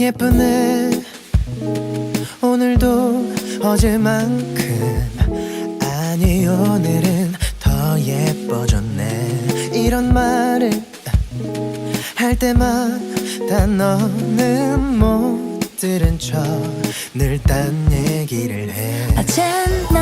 예쁘네. 오늘도 어제만큼 아니 오늘은 더 예뻐졌네. 이런 말을 할 때마다 너는 못 들은 척 늘 딴 얘기를 해. 어젠 너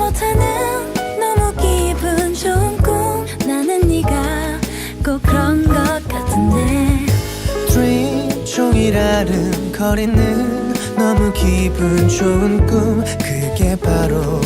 못하는 너무 기분 좋은 꿈. 나는 네가 꼭 그런 것 같은데. Dream 종일 아른거리는 너무 기분 좋은 꿈. 그게 바로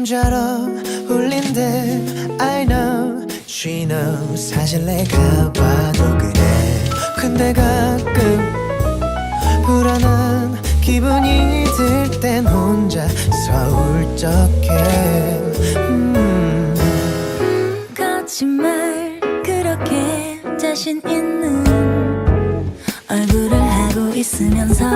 너무 잘 어울린대 I know She knows. 사실 내가 봐도 그래 근데 가끔 불안한 기분이 들 땐 혼자 서 울적해 음. 거짓말 그렇게 자신 있는 얼굴을 하고 있으면서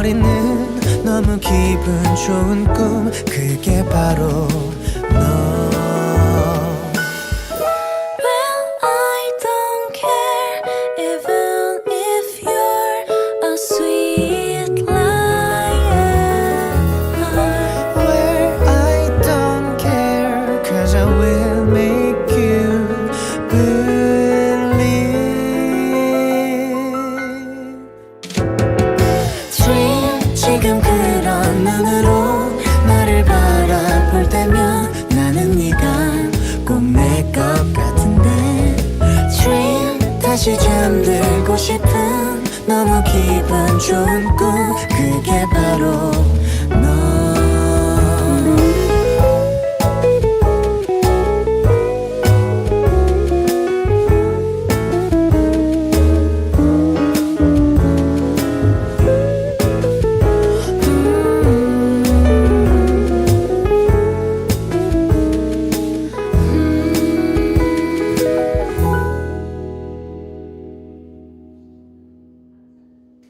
거리는 너무 기분 좋은 꿈. 그게 바로 너 다시 잠들고 싶은 너무 기분 좋은 꿈. 그게 바로